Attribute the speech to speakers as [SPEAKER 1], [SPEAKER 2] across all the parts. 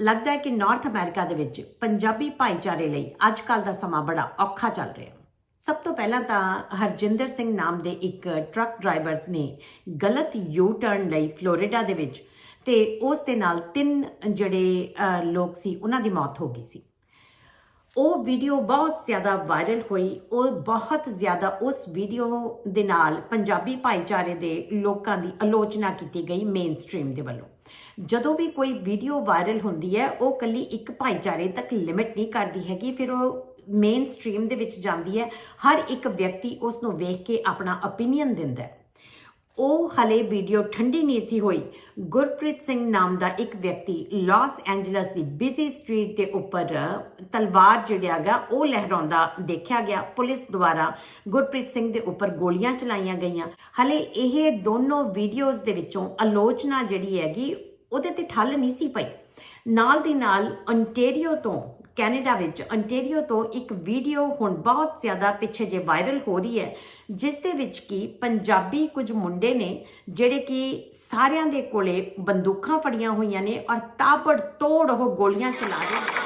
[SPEAKER 1] ਲੱਗਦਾ ਹੈ ਕਿ ਨਾਰਥ ਅਮਰੀਕਾ ਦੇ ਵਿੱਚ ਪੰਜਾਬੀ ਭਾਈਚਾਰੇ ਲਈ ਅੱਜ ਕੱਲ ਦਾ ਸਮਾਂ ਬੜਾ ਔਖਾ ਚੱਲ ਰਿਹਾ ਸਭ ਤੋਂ ਪਹਿਲਾਂ ਤਾਂ ਹਰਜਿੰਦਰ ਸਿੰਘ ਨਾਮ ਦੇ ਇੱਕ ਟਰੱਕ ਡਰਾਈਵਰ ਨੇ ਗਲਤ ਯੂ ਟਰਨ ਲਈ ਫਲੋਰੀਡਾ ਦੇ ਵਿੱਚ ਤੇ ਉਸ ਦੇ ਨਾਲ ਤਿੰਨ ਜਿਹੜੇ ਲੋਕ ਸੀ, ਉਹਨਾਂ ਦੀ ਮੌਤ ਹੋ ਗਈ ਸੀ। ਉਹ ਵੀਡੀਓ ਬਹੁਤ ਜ਼ਿਆਦਾ ਵਾਇਰਲ ਹੋਈ। ਉਹ ਬਹੁਤ ਜ਼ਿਆਦਾ ਉਸ ਵੀਡੀਓ ਦੇ ਨਾਲ ਪੰਜਾਬੀ ਭਾਈਚਾਰੇ ਦੇ ਲੋਕਾਂ ਦੀ ਆਲੋਚਨਾ ਕੀਤੀ ਗਈ ਮੇਨ ਸਟ੍ਰੀਮ ਦੇ ਵੱਲੋਂ। ਜਦੋਂ ਵੀ ਕੋਈ ਵੀਡੀਓ ਵਾਇਰਲ ਹੁੰਦੀ ਹੈ, ਉਹ ਕੱਲੀ ਇੱਕ ਭਾਈਚਾਰੇ ਤੱਕ ਲਿਮਿਟ ਨਹੀਂ ਕਰਦੀ ਹੈਗੀ, ਫਿਰ ਉਹ ਮੇਨ ਸਟ੍ਰੀਮ ਦੇ ਵਿੱਚ ਜਾਂਦੀ ਹੈ। ਹਰ ਇੱਕ ਵਿਅਕਤੀ ਉਸ ਨੂੰ ਵੇਖ ਕੇ ਆਪਣਾ opinion ਦਿੰਦਾ ਹੈ। ਉਹ ਹਲੇ ਵੀਡੀਓ ਠੰਡੀ ਨਹੀਂ ਸੀ ਹੋਈ। ਗੁਰਪ੍ਰੀਤ ਸਿੰਘ ਨਾਮ ਦਾ ਇੱਕ ਵਿਅਕਤੀ ਲਾਸ ਐਂਜਲਸ ਦੀ ਬਿਜ਼ੀ ਸਟਰੀਟ ਦੇ ਉੱਪਰ ਤਲਵਾਰ ਜਿਹੜਿਆ ਗਿਆ ਉਹ ਲਹਿਰਾਉਂਦਾ ਦੇਖਿਆ ਗਿਆ। ਪੁਲਿਸ ਦੁਆਰਾ ਗੁਰਪ੍ਰੀਤ ਸਿੰਘ ਦੇ ਉੱਪਰ ਗੋਲੀਆਂ ਚਲਾਈਆਂ ਗਈਆਂ। ਹਲੇ ਇਹ ਦੋਨੋਂ ਵੀਡੀਓਜ਼ ਦੇ ਵਿੱਚੋਂ ਆਲੋਚਨਾ ਜਿਹੜੀ ਹੈਗੀ, ਉਹਦੇ ਤੇ ਠੱਲ ਨਹੀਂ ਸੀ ਪਈ। ਨਾਲ ਦੀ ਨਾਲ ਓਨਟੇਰੀਓ ਤੋਂ ਕੈਨੇਡਾ ਵਿੱਚ ontario ਤੋਂ ਇੱਕ ਵੀਡੀਓ ਹੁਣ ਬਹੁਤ ਜ਼ਿਆਦਾ ਪਿੱਛੇ ਜੇ ਵਾਇਰਲ ਹੋ ਰਹੀ ਹੈ ਜਿਸ ਦੇ ਵਿੱਚ ਕੀ ਪੰਜਾਬੀ ਕੁਝ ਮੁੰਡੇ ਨੇ ਜਿਹੜੇ ਕਿ ਸਾਰਿਆਂ ਦੇ ਕੋਲੇ ਬੰਦੂਕਾਂ ਫੜੀਆਂ ਹੋਈਆਂ ਨੇ ਔਰ ਤਾਬੜ ਤੋੜ ਉਹ ਗੋਲੀਆਂ ਚਲਾ ਰਹੇ ਨੇ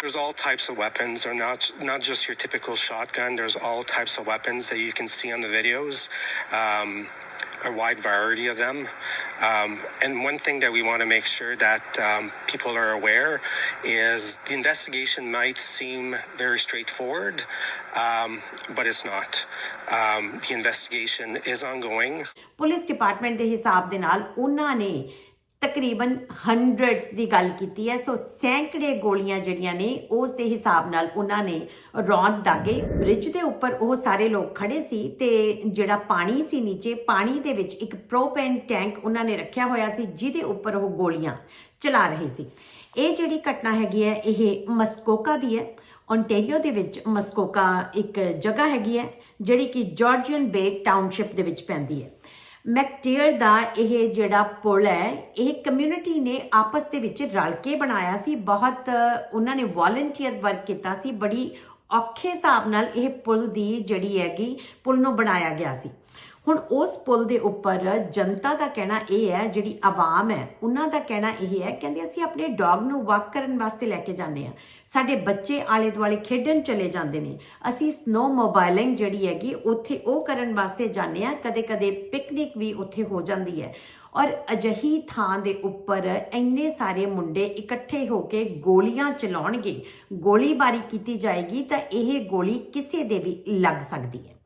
[SPEAKER 2] There's all types of weapons. They're not not just your typical shotgun. There's all types of weapons that you can see on the videos. Um, a wide variety of them. Um, and one thing that we want to make sure that um, people are aware is the investigation might seem very straightforward, um, but it's not. Um, the investigation is ongoing.
[SPEAKER 1] Police department ਦੇ ਹਿਸਾਬ ਦੇ ਨਾਲ ਉਹਨਾਂ ਨੇ ਤਕਰੀਬਨ hundreds ਦੀ ਗੱਲ ਕੀਤੀ ਹੈ। ਸੋ ਸੈਂਕੜੇ ਗੋਲੀਆਂ ਜਿਹੜੀਆਂ ਨੇ, ਉਸ ਦੇ ਹਿਸਾਬ ਨਾਲ ਉਹਨਾਂ ਨੇ ਰੌਂਦ ਦਾਗੇ ਬ੍ਰਿਜ ਦੇ ਉੱਪਰ ਉਹ ਸਾਰੇ ਲੋਕ ਖੜੇ ਸੀ ਤੇ ਜਿਹੜਾ ਪਾਣੀ ਸੀ ਨੀਚੇ, ਪਾਣੀ ਦੇ ਵਿੱਚ ਇੱਕ ਪ੍ਰੋਪੇਨ ਟੈਂਕ ਉਹਨਾਂ ਨੇ ਰੱਖਿਆ ਹੋਇਆ ਸੀ, ਜਿਹਦੇ ਉੱਪਰ ਉਹ ਗੋਲੀਆਂ ਚਲਾ ਰਹੇ ਸੀ। ਇਹ ਜਿਹੜੀ ਘਟਨਾ ਹੈਗੀ ਹੈ, ਇਹ ਮਸਕੋਕਾ ਦੀ ਹੈ। Ontario ਦੇ ਵਿੱਚ ਮਸਕੋਕਾ ਇੱਕ ਜਗ੍ਹਾ ਹੈਗੀ ਹੈ, ਜਿਹੜੀ ਕਿ ਜਾਰਜੀਅਨ ਬੇ ਟਾਊਨਸ਼ਿਪ ਦੇ ਵਿੱਚ ਪੈਂਦੀ ਹੈ। ਮੈਕਟੇਅਰ ਦਾ ਇਹ ਜਿਹੜਾ ਪੁਲ ਹੈ, ਇਹ ਕਮਿਊਨਿਟੀ ਨੇ ਆਪਸ ਦੇ ਵਿੱਚ ਰਲ ਕੇ ਬਣਾਇਆ ਸੀ। ਬਹੁਤ, ਉਹਨਾਂ ਨੇ ਵੋਲੰਟੀਅਰ ਵਰਕ ਕੀਤਾ ਸੀ। ਬੜੀ ਔਖੇ ਹਿਸਾਬ ਨਾਲ ਇਹ ਪੁਲ ਦੀ ਜਿਹੜੀ ਹੈਗੀ, ਪੁਲ ਨੂੰ ਬਣਾਇਆ ਗਿਆ ਸੀ। ਹੁਣ ਉਸ ਪੁਲ ਦੇ ਉੱਪਰ ਜਨਤਾ ਦਾ ਕਹਿਣਾ ਇਹ ਹੈ, ਜਿਹੜੀ ਆਵਾਮ ਹੈ, ਉਹਨਾਂ ਦਾ ਕਹਿਣਾ ਇਹ ਹੈ, ਕਹਿੰਦੇ ਅਸੀਂ ਆਪਣੇ ਡੌਗ ਨੂੰ ਵਾਕ ਕਰਨ ਵਾਸਤੇ ਲੈ ਕੇ ਜਾਂਦੇ ਆ ਸਾਡੇ ਬੱਚੇ ਆਲੇ ਦੁਆਲੇ ਖੇਡਣ ਚਲੇ ਜਾਂਦੇ ਨੇ। ਅਸੀਂ ਸਨੋ ਮੋਬਾਈਲਿੰਗ ਜਿਹੜੀ ਹੈਗੀ, ਉੱਥੇ ਉਹ ਕਰਨ ਵਾਸਤੇ ਜਾਂਦੇ ਆ ਕਦੇ-ਕਦੇ ਪਿਕਨਿਕ ਵੀ ਉੱਥੇ ਹੋ ਜਾਂਦੀ ਹੈ। ਔਰ ਅਜਹੀ ਥਾਂ ਦੇ ਉੱਪਰ ਇੰਨੇ ਸਾਰੇ ਮੁੰਡੇ ਇਕੱਠੇ ਹੋ ਕੇ ਗੋਲੀਆਂ ਚਲਾਉਣਗੇ, ਗੋਲੀਬਾਰੀ ਕੀਤੀ ਜਾਏਗੀ ਤਾਂ ਇਹ ਗੋਲੀ ਕਿਸੇ ਦੇ ਵੀ ਲੱਗ ਸਕਦੀ ਹੈ।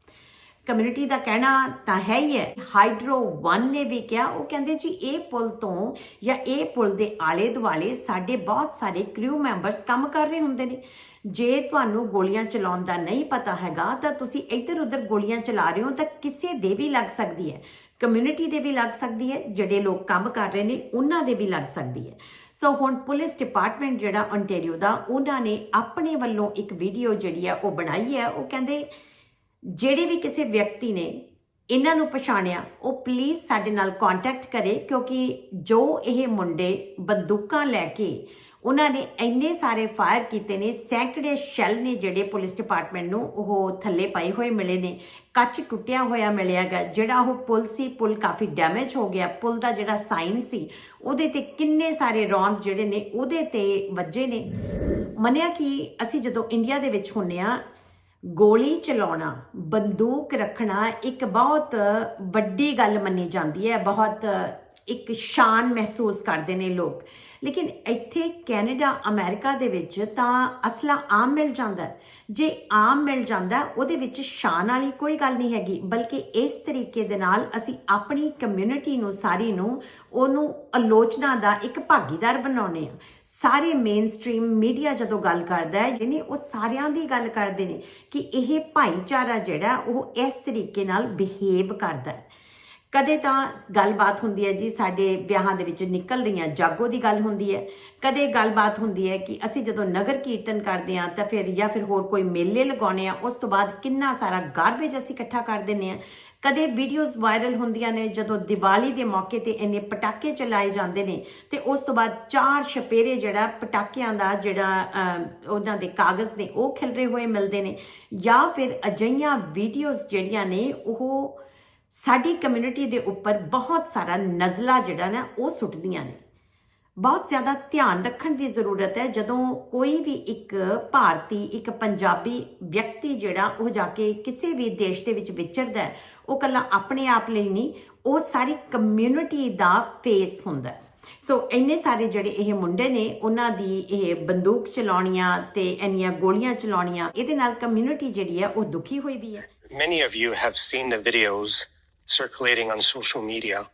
[SPEAKER 1] ਕਮਿਊਨਿਟੀ ਦਾ ਕਹਿਣਾ ਤਾਂ ਹੈ ਹੀ ਹੈ। ਹਾਈਡਰੋ 1 ਨੇ ਵੀ ਕਿਹਾ, ਉਹ ਕਹਿੰਦੇ ਜੀ, ਇਹ ਪੁਲ ਤੋਂ ਜਾਂ ਇਹ ਪੁਲ ਦੇ ਆਲੇ ਦੁਆਲੇ ਸਾਡੇ ਬਹੁਤ ਸਾਰੇ ਕ੍ਰਿਊ ਮੈਂਬਰਸ ਕੰਮ ਕਰ ਰਹੇ ਹੁੰਦੇ ਨੇ। ਜੇ ਤੁਹਾਨੂੰ ਗੋਲੀਆਂ ਚਲਾਉਣ ਦਾ ਨਹੀਂ ਪਤਾ ਹੈਗਾ, ਤਾਂ ਤੁਸੀਂ ਇੱਧਰ ਉੱਧਰ ਗੋਲੀਆਂ ਚਲਾ ਰਹੇ ਹੋ ਤਾਂ ਕਿਸੇ ਦੇ ਵੀ ਲੱਗ ਸਕਦੀ ਹੈ। ਕਮਿਊਨਿਟੀ ਦੇ ਵੀ ਲੱਗ ਸਕਦੀ ਹੈ, ਜਿਹੜੇ ਲੋਕ ਕੰਮ ਕਰ ਰਹੇ ਨੇ, ਉਹਨਾਂ ਦੇ ਵੀ ਲੱਗ ਸਕਦੀ ਹੈ। ਸੋ ਹੁਣ ਪੁਲਿਸ ਡਿਪਾਰਟਮੈਂਟ ਜਿਹੜਾ ontario ਦਾ, ਉਹਨਾਂ ਨੇ ਆਪਣੇ ਵੱਲੋਂ ਇੱਕ ਵੀਡੀਓ ਜਿਹੜੀ ਹੈ ਉਹ ਬਣਾਈ ਹੈ। ਉਹ ਕਹਿੰਦੇ ਜਿਹੜੇ ਵੀ ਕਿਸੇ ਵਿਅਕਤੀ ਨੇ ਇਹਨਾਂ ਨੂੰ ਪਛਾਣਿਆ, ਉਹ ਪਲੀਜ਼ ਸਾਡੇ ਨਾਲ ਕੰਟੈਕਟ ਕਰੇ, ਕਿਉਂਕਿ ਜੋ ਇਹ ਮੁੰਡੇ ਬੰਦੂਕਾਂ ਲੈ ਕੇ ਉਹਨਾਂ ਨੇ ਇੰਨੇ ਸਾਰੇ ਫਾਇਰ ਕੀਤੇ ਨੇ, ਸੈਂਕੜੇ ਸ਼ੈਲ ਨੇ ਜਿਹੜੇ ਪੁਲਿਸ ਡਿਪਾਰਟਮੈਂਟ ਨੂੰ ਉਹ ਥੱਲੇ ਪਏ ਹੋਏ ਮਿਲੇ ਨੇ, ਕੱਚ ਟੁੱਟਿਆ ਹੋਇਆ ਮਿਲਿਆਗਾ ਜਿਹੜਾ ਉਹ ਪੁਲ ਸੀ, ਪੁਲ ਕਾਫੀ ਡੈਮੇਜ ਹੋ ਗਿਆ, ਪੁਲ ਦਾ ਜਿਹੜਾ ਸਾਈਨ ਸੀ, ਉਹਦੇ ਤੇ ਕਿੰਨੇ ਸਾਰੇ ਰੌਂਦ ਜਿਹੜੇ ਨੇ, ਉਹਦੇ ਤੇ ਵੱਜੇ ਨੇ। ਮੰਨਿਆ ਕਿ ਅਸੀਂ ਜਦੋਂ ਇੰਡੀਆ ਦੇ ਵਿੱਚ ਹੁੰਨੇ ਆ ਗੋਲੀ ਚਲਾਉਣਾ, ਬੰਦੂਕ ਰੱਖਣਾ ਇੱਕ ਬਹੁਤ ਵੱਡੀ ਗੱਲ ਮੰਨੀ ਜਾਂਦੀ ਹੈ, ਬਹੁਤ ਇੱਕ ਸ਼ਾਨ ਮਹਿਸੂਸ ਕਰਦੇ ਨੇ ਲੋਕ। ਲੇਕਿਨ ਇੱਥੇ ਕੈਨੇਡਾ, ਅਮਰੀਕਾ ਦੇ ਵਿੱਚ ਤਾਂ ਅਸਲਾ ਆਮ ਮਿਲ ਜਾਂਦਾ ਜੇ ਆਮ ਮਿਲ ਜਾਂਦਾ ਉਹਦੇ ਵਿੱਚ ਸ਼ਾਨ ਵਾਲੀ ਕੋਈ ਗੱਲ ਨਹੀਂ ਹੈਗੀ, ਬਲਕਿ ਇਸ ਤਰੀਕੇ ਦੇ ਨਾਲ ਅਸੀਂ ਆਪਣੀ ਕਮਿਊਨਿਟੀ ਨੂੰ, ਸਾਰੀ ਨੂੰ, ਉਹਨੂੰ ਆਲੋਚਨਾ ਦਾ ਇੱਕ ਭਾਗੀਦਾਰ ਬਣਾਉਨੇ ਆ ਸਾਰੇ ਮੇਨ ਸਟ੍ਰੀਮ ਮੀਡੀਆ ਜਦੋਂ ਗੱਲ ਕਰਦਾ ਹੈ, ਯਾਨੀ ਉਹ ਸਾਰਿਆਂ ਦੀ ਗੱਲ ਕਰਦੇ ਨੇ ਕਿ ਇਹ ਭਾਈਚਾਰਾ ਜਿਹੜਾ ਉਹ ਇਸ ਤਰੀਕੇ ਨਾਲ ਬਿਹੇਵ ਕਰਦਾ ਹੈ। ਕਦੇ ਤਾਂ ਗੱਲਬਾਤ ਹੁੰਦੀ ਹੈ ਜੀ, ਸਾਡੇ ਵਿਆਹਾਂ ਦੇ ਵਿੱਚ ਨਿਕਲ ਰਹੀਆਂ ਜਾਗੋ ਦੀ ਗੱਲ ਹੁੰਦੀ ਹੈ। ਕਦੇ ਗੱਲਬਾਤ ਹੁੰਦੀ ਹੈ ਕਿ ਅਸੀਂ ਜਦੋਂ ਨਗਰ ਕੀਰਤਨ ਕਰਦੇ ਹਾਂ ਤਾਂ ਫਿਰ ਜਾਂ ਫਿਰ ਹੋਰ ਕੋਈ ਮੇਲੇ ਲਗਾਉਣੇ ਆ ਉਸ ਤੋਂ ਬਾਅਦ ਕਿੰਨਾ ਸਾਰਾ ਗਾਰਬੇਜ ਅਸੀਂ ਇਕੱਠਾ ਕਰ ਦਿੰਨੇ ਆ ਕਦੇ ਵੀਡੀਓਜ਼ ਵਾਇਰਲ ਹੁੰਦੀਆਂ ਨੇ, ਜਦੋਂ ਦੀਵਾਲੀ ਦੇ ਮੌਕੇ ਤੇ ਇੰਨੇ ਪਟਾਕੇ ਚਲਾਏ ਜਾਂਦੇ ਨੇ ਤੇ ਉਸ ਤੋਂ ਬਾਅਦ ਚਾਰ ਛਪੇਰੇ ਜਿਹੜਾ ਪਟਾਕਿਆਂ ਦਾ ਜਿਹੜਾ ਉਹਨਾਂ ਦੇ ਕਾਗਜ਼ ਨੇ, ਉਹ ਖਿਲਰੇ ਹੋਏ ਮਿਲਦੇ ਨੇ। ਜਾਂ ਫਿਰ ਅਜਈਆਂ ਵੀਡੀਓਜ਼ ਜਿਹੜੀਆਂ ਨੇ, ਉਹ ਸਾਡੀ ਕਮਿਊਨਿਟੀ ਦੇ ਉੱਪਰ ਬਹੁਤ ਸਾਰਾ ਨਜ਼ਲਾ ਜਿਹੜਾ ਨਾ, ਉਹ ਸੁੱਟਦੀਆਂ ਨੇ। ਬਹੁਤ ਜ਼ਿਆਦਾ ਧਿਆਨ ਰੱਖਣ ਦੀ ਜ਼ਰੂਰਤ ਹੈ। ਜਦੋਂ ਕੋਈ ਵੀ ਇੱਕ ਭਾਰਤੀ, ਇੱਕ ਪੰਜਾਬੀ ਵਿਅਕਤੀ ਜਿਹੜਾ, ਉਹ ਜਾ ਕੇ ਕਿਸੇ ਵੀ ਦੇਸ਼ ਦੇ ਵਿੱਚ ਵਿਚਰਦਾ ਹੈ, ਉਹ ਕੱਲਾ ਆਪਣੇ ਆਪ ਲਈ ਨਹੀਂ, ਉਹ ਸਾਰੀ ਕਮਿਊਨਿਟੀ ਦਾ ਫੇਸ ਹੁੰਦਾ ਹੈ। ਸੋ ਇੰਨੇ ਸਾਰੇ ਜਿਹੜੇ ਇਹ ਮੁੰਡੇ ਨੇ, ਉਹਨਾਂ ਦੀ ਇਹ ਬੰਦੂਕ ਚਲਾਉਣੀਆਂ ਤੇ ਇੰਨੀਆਂ ਗੋਲੀਆਂ ਚਲਾਉਣੀਆਂ, ਇਹਦੇ ਨਾਲ ਕਮਿਊਨਿਟੀ ਜਿਹੜੀ ਹੈ, ਉਹ ਦੁਖੀ ਹੋਈ ਵੀ ਹੈ।
[SPEAKER 2] Many of you have seen the videos circulating on social media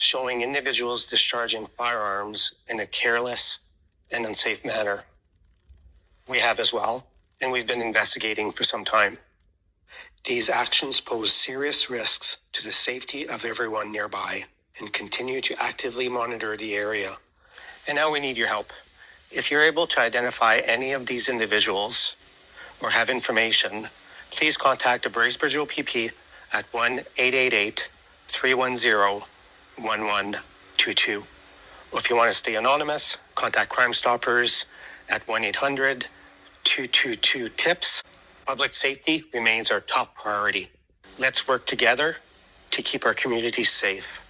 [SPEAKER 2] showing individuals discharging firearms in a careless and unsafe manner. We have as well, and we've been investigating for some time. These actions pose serious risks to the safety of everyone nearby and continue to actively monitor the area. And now we need your help. If you're able to identify any of these individuals or have information, please contact the Braysbridge OPP at 1 888 310 1122. Or if you want to stay anonymous, contact Crime Stoppers at 1 800 222 TIPS. Public safety remains our top priority. Let's work together to keep our communities safe.